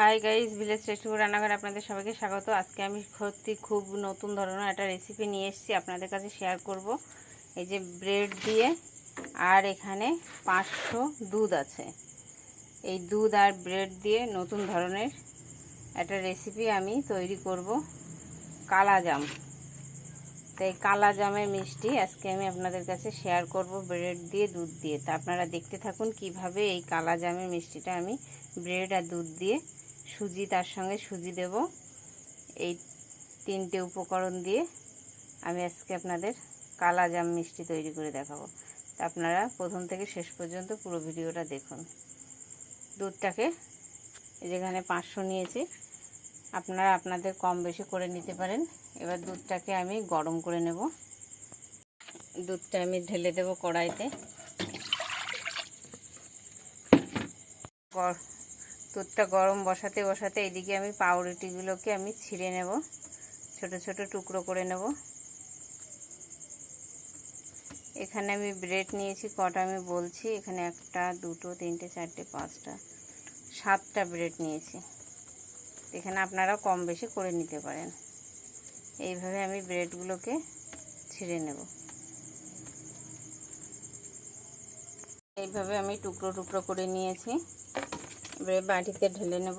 Hi guys village restaurant রান্নাঘরে আপনাদের সবাইকে স্বাগত। আজকে আমি সত্যি খুব নতুন ধরনের একটা রেসিপি নিয়ে এসেছি, আপনাদের কাছে শেয়ার করব। এই যে ব্রেড দিয়ে, আর এখানে পাঁচশো দুধ আছে। এই দুধ আর ব্রেড দিয়ে নতুন ধরনের একটা রেসিপি আমি তৈরি করব। কালা জাম। তো এই কালা জামের মিষ্টি আজকে আমি আপনাদের কাছে শেয়ার করব ব্রেড দিয়ে, দুধ দিয়ে। তা আপনারা দেখতে থাকুন কীভাবে এই কালা জামের মিষ্টিটা আমি ব্রেড আর দুধ দিয়ে সুজি, তার সঙ্গে সুজি দেব। এই তিনটে উপকরণ দিয়ে আমি আজকে আপনাদের কালা জাম মিষ্টি তৈরি করে দেখাবো। তা আপনারা প্রথম থেকে শেষ পর্যন্ত পুরো ভিডিওটা দেখুন। দুধটাকে যেখানে পাঁচশো নিয়েছি। আপনারা আপনাদের কম বেশি করে নিতে পারেন। এবার দুধটাকে আমি গরম করে নেব। দুধটা আমি ঢেলে দেব কড়াইতে। দুধটা গরম বসাতে বসাতে এদিকে আমি পাউরুটিগুলোকে আমি ছিঁড়ে নেব। ছোট ছোট টুকরো করে নেব। এখানে আমি ব্রেড নিয়েছি, কটা আমি বলছি। এখানে একটা, দুটো, তিনটে, চারটে, পাঁচটা, সাতটা ব্রেড নিয়েছি। এখানে আপনারা কম বেশি করে নিতে পারেন। এইভাবে আমি ব্রেডগুলোকে ছিঁড়ে নেব। এইভাবে আমি টুকরো টুকরো করে নিয়েছি। এবারে বাটিতে ঢেলে নেব।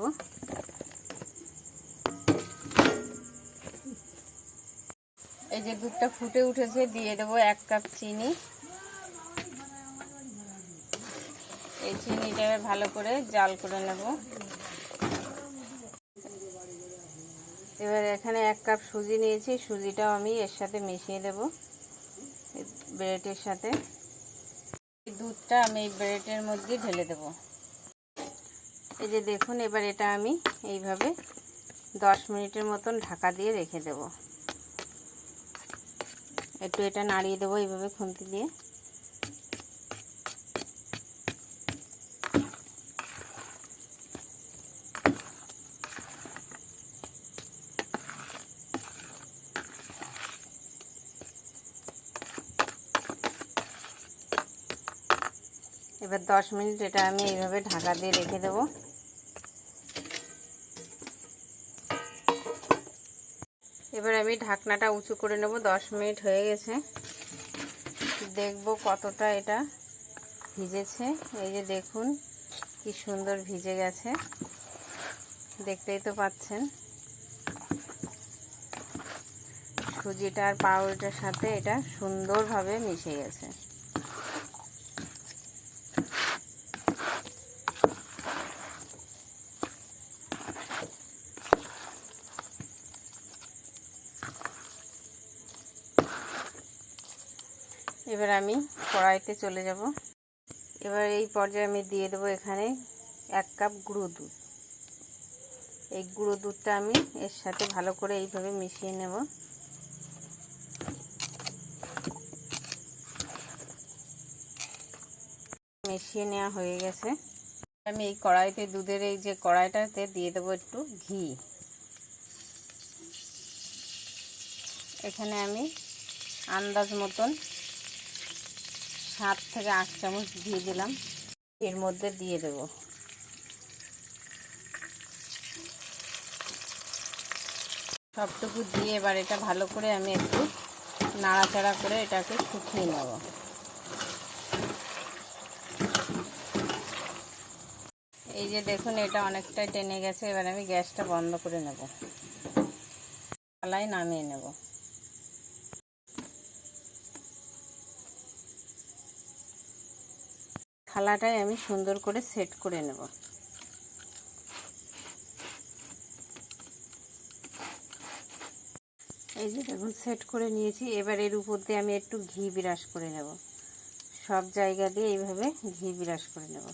এই যে দুধটা ফুটে উঠেছে, দিয়ে দেবো এক কাপ চিনি। এই চিনিটা ভালো করে জাল করে নেব। এবার এখানে এক কাপ সুজি নিয়েছি, সুজিটাও আমি এর সাথে মিশিয়ে দেব ব্রেডের সাথে। দুধটা আমি ব্রেডের মধ্যে ঢেলে দেব। এই যে দেখুন, এবার এটা আমি এইভাবে দশ মিনিটের মতন ঢাকা দিয়ে রেখে দেব। একটু এটা নাড়িয়ে দেবো এইভাবে খুন্তি দিয়ে। এবার দশ মিনিট এটা আমি এইভাবে ঢাকা দিয়ে রেখে দেব। এবার আমি ঢাকনাটা উঁচু করে নেব, দশ মিনিট হয়ে গেছে। দেখব কতটা এটা ভিজেছে। এই যে দেখুন, কি সুন্দর ভিজে গেছে। দেখতেই তো পাচ্ছেন। সুজিটা আর পাউরিটার সাথে এটা সুন্দরভাবে মিশে গেছে। এবার আমি কড়াইতে চলে যাব। এবার এই পর্যায়ে আমি দিয়ে দেবো এখানে এক কাপ গুঁড়ো দুধ। এই গুঁড়ো দুধটা আমি এর সাথে ভালো করে এইভাবে মিশিয়ে নেব। মিশিয়ে নেওয়া হয়ে গেছে। আমি এই কড়াইতে দুধের এই যে কড়াইটাতে দিয়ে দেবো একটু ঘি। এখানে আমি আন্দাজ মতন সাত থেকে আট চামচ দিয়ে দিলাম। এর মধ্যে দিয়ে দেব। সবটুকু দিয়ে এবার এটা ভালো করে আমি একটু নাড়াচাড়া করে এটাকে শুকিয়ে নেব। এই যে দেখুন, এটা অনেকটাই টেনে গেছে। এবার আমি গ্যাসটা বন্ধ করে নেব। থালায় নামিয়ে নেব। থালাটাই আমি সুন্দর করে সেট করে নেব। এই যে দেখুন, সেট করে নিয়েছি। এবার এর উপর দিয়ে আমি একটু ঘি বিরাস করে নেব। সব জায়গা দিয়ে এইভাবে ঘি বিরাস করে নেব।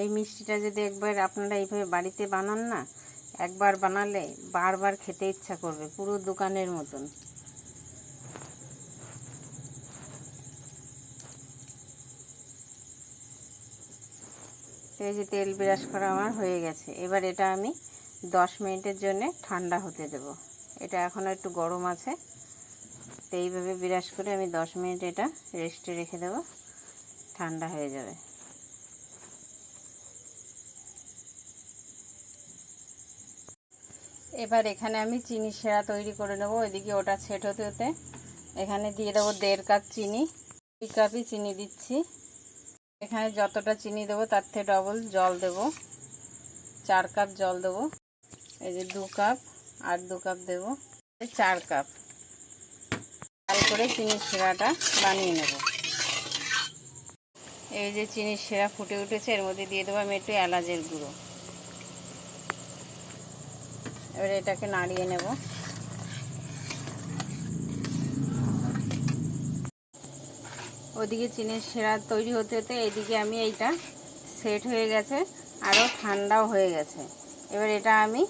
এই মিষ্টিটা যদি একবার আপনারা এইভাবে বাড়িতে বানান না, একবার বানালে বারবার খেতে ইচ্ছা করবে, পুরো দোকানের মতন। এই যে তেল বিরাস করা আমার হয়ে গেছে। এবার এটা আমি দশ মিনিটের জন্য ঠান্ডা হতে দেব। এটা এখনও একটু গরম আছে। তো এইভাবে বিরাস করে আমি দশ মিনিট এটা রেস্টে রেখে দেবো। ঠান্ডা হয়ে যাবে। এবার এখানে আমি চিনি সেরা তৈরি করে নেব। ওইদিকে ওটা সেট হতে হতে এখানে দিয়ে দেবো দেড় কাপ চিনি। দুই কাপই চিনি দিচ্ছি। এখানে যতটা চিনি দেবো তার থেকে ডবল জল দেব। চার কাপ জল দেবো। এই যে দু কাপ আর দু কাপ দেব। চার কাপ। লাল করে চিনির সেরাটা বানিয়ে নেব। এই যে চিনির সেরা ফুটে উঠেছে, এর মধ্যে দিয়ে দেবো আমি একটু এলাচের গুঁড়ো। এবার এটাকে নাড়িয়ে নেব। ওদিকে চিনির সেরা তৈরি হতে হতে এইদিকে আমি এইটা সেট হয়ে গেছে আরও ঠান্ডাও হয়ে গেছে। এবার এটা আমি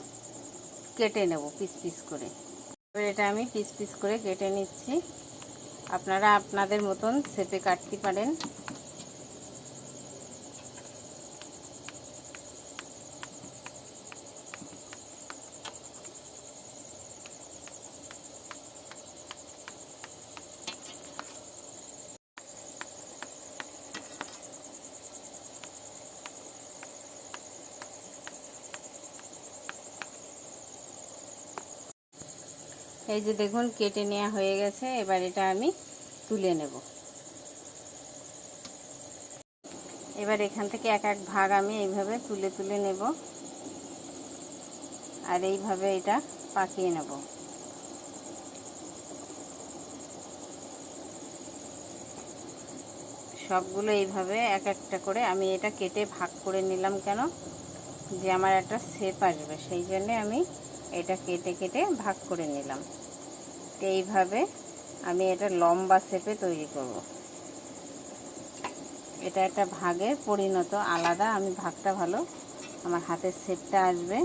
কেটে নেব পিস পিস করে। এবার এটা আমি পিস পিস করে কেটে নিচ্ছি। আপনারা আপনাদের মতন সেপে কাটতে পারেন। এই যে দেখুন, কেটে নেওয়া হয়ে গেছে। এবার এটা আমি তুলে নেব। এবার এখান থেকে এক এক ভাগ আমি এইভাবে তুলে তুলে নেব। আর এইভাবে এটা পাকিয়ে নেব। সবগুলো এইভাবে এক একটা করে আমি এটা কেটে ভাগ করে নিলাম কেন? যে আমার একটা শেপ আসবে, সেই জন্যে আমি এটা কেটে কেটে ভাগ করে নিলাম। তো এইভাবে আমি এটা লম্বা শেপে তৈরি করব। এটা একটা ভাগের পরিণত, আলাদা। আমি ভাগটা ভালো, আমার হাতের শেপটা আসবে।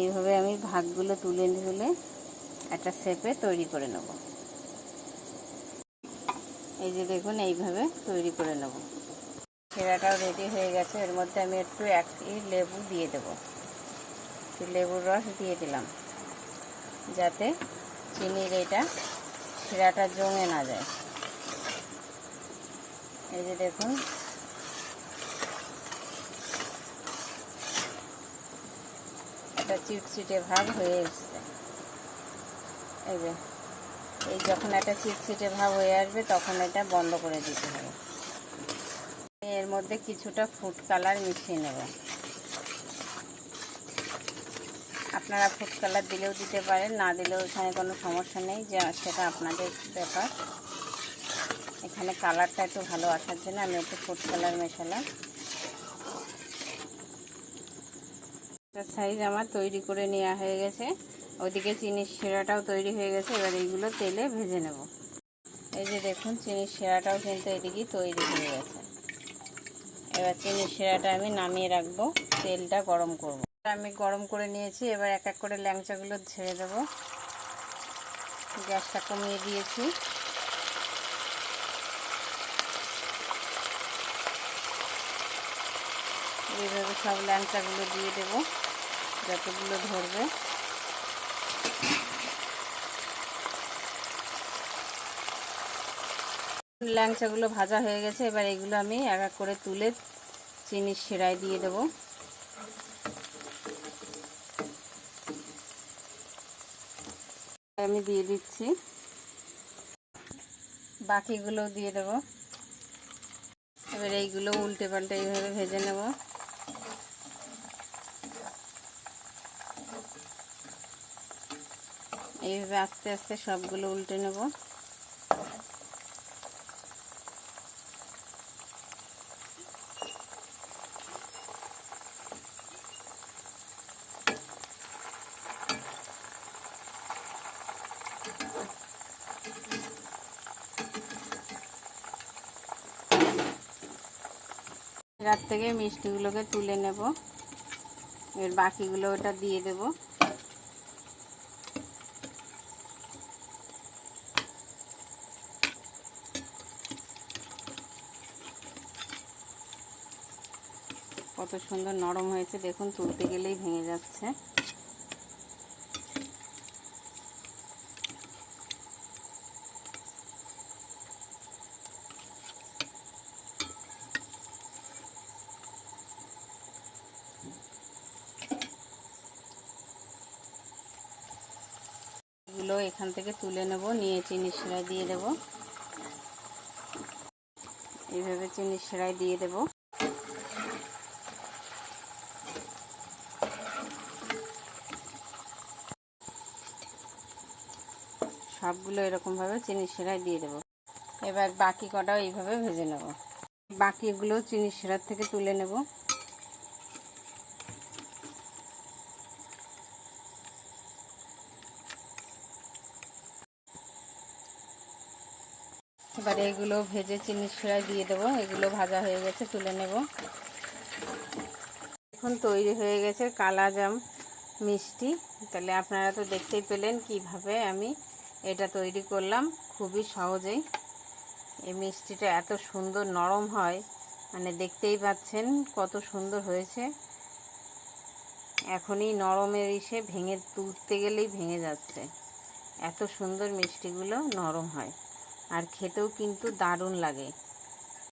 এইভাবে আমি ভাগগুলো তুলে তুলে একটা শেপে তৈরি করে নেব। এই যে দেখুন, এইভাবে তৈরি করে নেব। সেরাটাও রেডি হয়ে গেছে। এর মধ্যে আমি একটু একটি লেবু দিয়ে দেব। লেবুর রস দিয়ে দিলাম, যাতে চিনির এটা শিরাটা জমে না যায়। এই যে দেখুন, একটা চিটচিটে ভাব হয়ে এসছে। এই যে এই যখন একটা চিটচিটে ভাব হয়ে আসবে, তখন এটা বন্ধ করে দিতে হবে। এর মধ্যে কিছুটা ফুড কালার মিশিয়ে নেব। আপনারা ফুড কালার দিলেও দিতে পারেন, না দিলেও এখানে কোনো সমস্যা নেই, যে সেটা আপনাদের ব্যাপার। এখানে কালারটা একটু ভালো আসার জন্য আমি একটু ফুড কালার মেশালাম। সাইজ আমার তৈরি করে নেওয়া হয়ে গেছে। ওদিকে চিনির শিরাটাও তৈরি হয়ে গেছে, এবার এইগুলো তেলে ভেজে নেব। এই যে দেখুন, চিনির শিরাটাও কিন্তু এদিকে তৈরি হয়ে গেছে। এবার চিনির শিরাটা আমি নামিয়ে রাখব, তেলটা গরম করব। আমি গরম করে নিয়েছি, এবার এক এক করে ল্যাংচাগুলো ছেড়ে দেব। গ্যাসটা কমিয়ে দিয়েছি। এইভাবে সব ল্যাংচাগুলো দিয়ে দেব, যতগুলো ধরবে। ল্যাংচাগুলো ভাজা হয়ে গেছে, এবার এগুলো আমি এক এক করে তুলে চিনির সেরাই দিয়ে দেব। আমি দিয়ে দিচ্ছি। বাকিগুলো দিয়ে দেব। এবার এইগুলো উল্টে পাল্টে এইভাবে ভেজে নেব। এইভাবে আস্তে আস্তে সবগুলো উল্টে নেব। রাত থেকে মিষ্টিগুলোকে তুলে নেব। এর বাকিগুলো ওটা দিয়ে দেব। কত সুন্দর নরম হয়েছে, দেখুন, তুলতে গেলেই ভেঙে যাচ্ছে এগুলো এখান থেকে তুলে নেব, নিয়ে চিনি সেরাই দিয়ে দেব। এইভাবে চিনি সেরাই দিয়ে দেব। সবগুলো এরকমভাবে চিনি সেরাই দিয়ে দেব। এবার বাকি কটাও এইভাবে ভেজে নেব। বাকিগুলো চিনি সেরার থেকে তুলে নেব। এবারে এগুলো ভেজে চিনি শিরায় দিয়ে দেবো। এগুলো ভাজা হয়ে গেছে, তুলে নেব। এখন তৈরি হয়ে গেছে কালা জাম মিষ্টি। তাহলে আপনারা তো দেখতেই পেলেন কীভাবে আমি এটা তৈরি করলাম। খুবই সহজেই। এই মিষ্টিটা এত সুন্দর নরম হয় মানে দেখতেই পাচ্ছেন কত সুন্দর হয়েছে। এখনই নরমের ইসে ভেঙে, তুলতে গেলেই ভেঙে যাচ্ছে। এত সুন্দর মিষ্টিগুলো নরম হয়। আর খেতেও কিন্তু দারুণ লাগে।